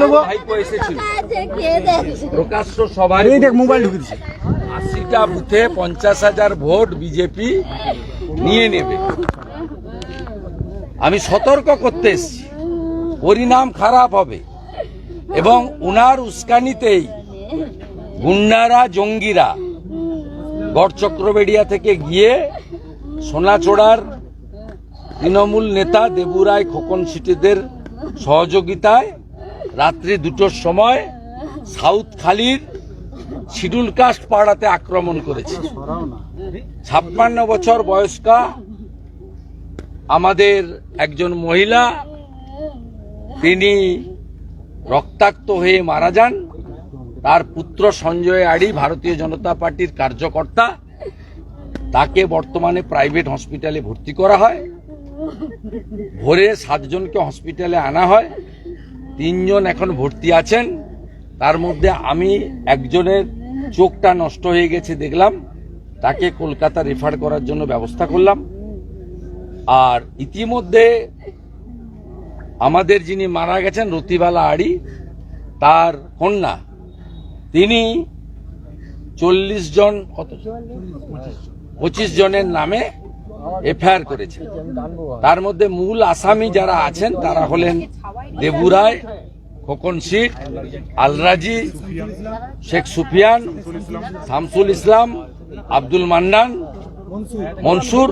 লোক। প্রকাশ্য এই দেখ মোবাইল আশিটা বুথে পঞ্চাশ হাজার ভোট বিজেপি নিয়ে নেবে। আমি সতর্ক করতে এসেছি। পরিণাম খারাপ হবে। এবং উনার উস্কানিতেই গুন্ডারা জঙ্গিরা গড় চক্রবেড়িয়া থেকে গিয়ে সোনাচোড়ার তৃণমূল নেতা দেবুরায় খোকন সিটিদের সহযোগিতায় রাত্রি দুটোর সময় সাউথ খালির শিডুল কাস্ট পাড়াতে আক্রমণ করেছে। ছাপ্পান্ন বছর বয়স্কা আমাদের একজন মহিলা, তিনি রক্তাক্ত হয়ে মারা যান। তার পুত্র সঞ্জয় আড়ি ভারতীয় জনতা পার্টির কার্যকর্তা। তাকে বর্তমানে প্রাইভেট হসপিটালে ভর্তি করা হয়। ভোরে সাতজনকে হসপিটালে আনা হয়। তিনজন এখন ভর্তি আছেন। তার মধ্যে আমি একজনের চোখটা নষ্ট হয়ে গেছে দেখলাম। তাকে কলকাতা রেফার করার জন্য ব্যবস্থা করলাম। আর ইতিমধ্যে আমাদের যিনি মারা গেছেন, রতিবালা আড়ি, তার কন্যা, তিনি চল্লিশ জন, কত? পঁচিশ জনের নামে এফআইআর করেছেন তার মধ্যে মূল আসামি যারা আছেন তারা হলেন দেবুরায় খোকন শেখ আলরাজি শেখ সুফিয়ান শামসুল ইসলাম আব্দুল মান্নান মনসুর।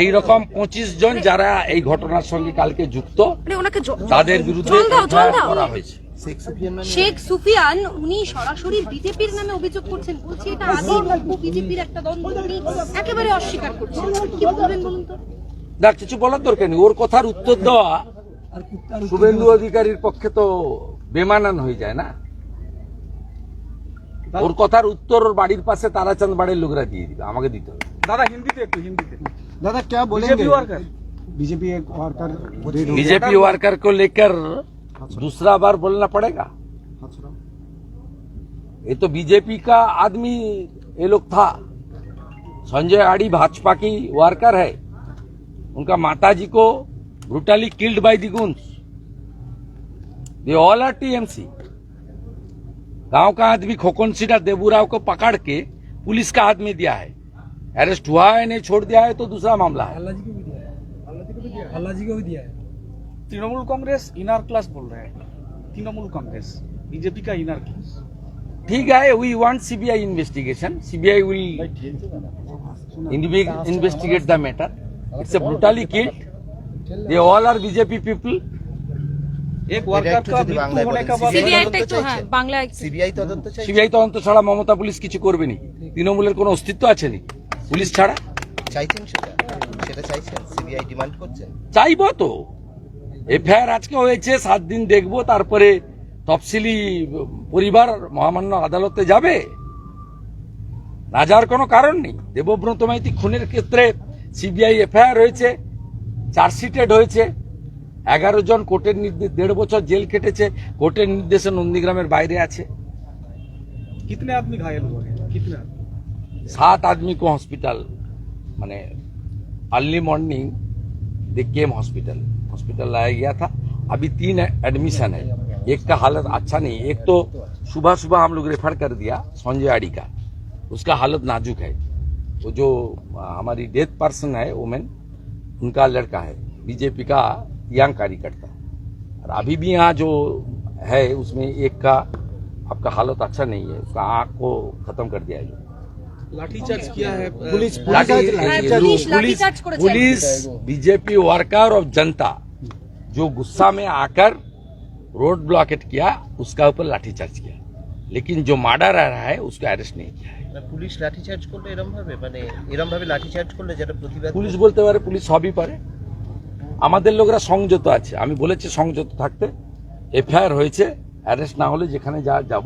এই রকম পঁচিশ জন যারা এই ঘটনার সঙ্গে কালকে যুক্ত মানে তাদের বিরুদ্ধে। করা হয়েছে। শেখ সুফিয়ান উনি সরাসরি বিজেপির নামে অভিযোগ করছেন বলছি এটা আদি বিজেপির একটা দ্বন্দ্ব উনি একেবারে অস্বীকার করছেন কি বলবেন বলুন তো না কিছু বলার দরকার নেই ওর কথার উত্তর দেওয়া শুভেন্দু অধিকারীর পক্ষে তো বেমানান হয়ে যায় না ওর কথার উত্তর ওর বাড়ির পাশে তারাচাঁদ বাড়ির লোকরা দিয়ে দিবে আমাকে দিতে হবে दादा हिंदी तो एक तो हिंदी तो दादा क्या बोलेंगे बीजेपी वर्कर बीजेपी एक वर्कर रेड हो बीजेपी वर्कर को लेकर दूसरा बार बोलना पड़ेगा। ये तो बीजेपी का आदमी ये लोग था। संजय आड़ी भाजपा की वर्कर है। उनका माताजी को brutally killed by the goons they all are TMC गाँव का आदमी खोकन सीडा देबूराव को पकड़ के पुलिस का हाथ में दिया है। अरेस्ट हुआ है नहीं छोड़ दिया है तो दूसरा मामला है। अल्लाह जी को भी दिया है। अल्लाह जी को भी दिया है। तृणमूल कांग्रेस इनर क्लास बोल रहे हैं तृणमूल कांग्रेस बीजेपी का इनर क्लास ठीक है we want CBI investigation CBI will investigate the matter it's a brutally killed they all are bjp people एक वर्कर का मृत्यु होने का बाद সিবিআইটা একটু হ্যাঁ বাংলায় সিবিআই তদন্ত চাই সিবিআই তদন্ত ছাড়া মমতা পুলিশ কিছু করবে নাকি তৃণমূলের কোনো অস্তিত্ব আছে নাকি পুলিশ ছাড়া চাইছেন সেটা সেটা চাইছেন সিবিআই ডিমান্ড করছেন চাইবো তো এফআইআর আজকে হয়েছে সাত দিন দেখব তারপরে তফসিলি পরিবার মহামান্য আদালতে যাবে। না যাওয়ার কোনো কারণ নেই। দেবব্রত মাইতি খুনের ক্ষেত্রে সিবিআই এফআইআর হয়েছে চার্জশিটেড হয়েছে। এগারো জন কোর্টের নির্দেশ দেড় বছর জেল কেটেছে কোর্টের নির্দেশে নন্দীগ্রামের বাইরে আছে। কিতনে আপনি ঘায়ল কিতনে সাত আদমি কো হসপিটাল মানে early morning they came hospital. Hospital लाया गया था। अभी तीन एडमिशन है। एक का हालत अच्छा नहीं, एक तो सुबह सुबह हम लोग रेफर कर दिया संजय आड़ी का। उसका हालत नाजुक है। वो जो हमारी डेथ पर्सन है वोमेन उनका लड़का है। बीजेपी का यंग कार्यकर्ता। और अभी भी यहाँ जो है, उसमें एक का, आपका हालत अच्छा नहीं है। उसका आँख को खत्म कर दिया है। पुलिस लाठी হ্যাঁ, ये পুলিশ लोग- লাঠিচার্জ করেছে पुलिस बीजेपी वर्कर और जनता जो गुस्सा में आकर रोड ब्लॉकेट किया उसका ऊपर लाठीचार्ज किया लेकिन जो मार्डर आ रहा है उसको अरेस्ट नहीं किया है মানে পুলিশ লাঠিচার্জ করলে এরম ভাবে মানে এরম ভাবে লাঠিচার্জ করলে যেটা প্রতিবাদ পুলিশ বলতে পারে পুলিশ সবই পারে আমাদের লোকরা সংযত আছে আমি বলেছি সংযত থাকতে এফআইআর হয়েছে অ্যারেস্ট না হলে যেখানে যা যাব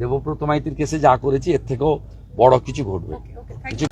দেবব্রত মাইতির কেসে যা করেছি এর থেকেও বড় কিছু ঘটবে। কিছু